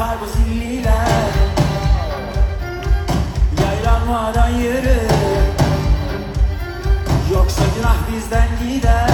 yapar bu silliler Yayran var ayrı Yoksa günah bizden gider.